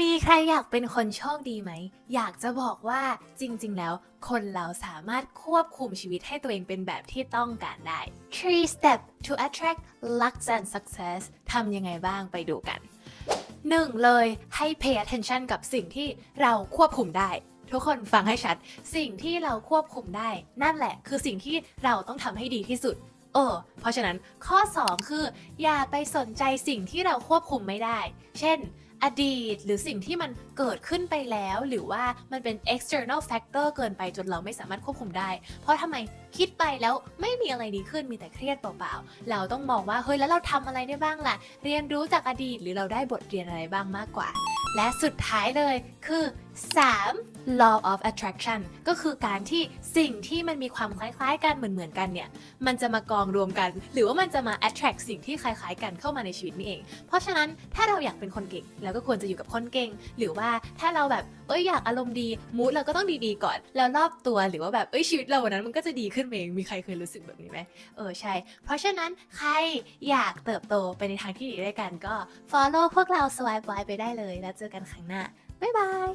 มีใครอยากเป็นคนโชคดีไหม อยากจะบอกว่าจริงๆ แล้ว คนเราสามารถควบคุมชีวิตให้ตัวเองเป็นแบบที่ต้องการได้ Three step to attract luck and success ทำยังไงบ้างไปดูกันหนึ่งเลยให้ pay attention กับสิ่งที่เราควบคุมได้ ทุกคนฟังให้ชัด สิ่งที่เราควบคุมได้ นั่นแหละคือสิ่งที่เราต้องทำให้ดีที่สุดเออเพราะฉะนั้นข้อ 2 คือ อย่าไปสนใจสิ่งที่เราควบคุมไม่ได้ เช่น อดีต หรือสิ่งที่มันเกิดขึ้นไปแล้ว หรือว่ามันเป็น external factor เกินไปจนเราไม่สามารถควบคุมได้ เพราะทำไมคิดไปแล้วไม่มีอะไรดีขึ้นมีแต่เครียดเปล่าๆ เราต้องมองว่าเฮ้ยแล้วเราทำอะไรได้บ้างล่ะ เรียนรู้จากอดีตหรือเราได้บทเรียนอะไรบ้างมากกว่า และสุดท้ายเลยคือ 3 law of attraction ก็คือการที่สิ่งที่มันมีความคล้ายๆ กันเหมือนๆกันเนี่ย มันจะมากองรวมกัน หรือว่ามันจะมา attract สิ่งที่คล้ายๆ กันเข้ามาในชีวิตนี่เอง เพราะฉะนั้นถ้าเราอยากเป็นคนเก่งเราก็ควรจะอยู่กับคนเก่ง หรือว่าถ้าเราแบบเอ้ยอยากอารมณ์ดีมูดเราก็ต้องดีๆก่อน แล้วรอบตัวหรือว่าแบบเอ้ยชีวิตเราวันนั้นมันก็จะดีขึ้นเองมีใครเคยรู้สึกแบบนี้ไหมเออใช่ เพราะฉะนั้นใครอยากเติบโตไปในทางที่ดีด้วยกันก็ follow พวกเรา swipe ไว้ไปได้เลย แล้วเจอกันครั้งหน้าบ๊ายบาย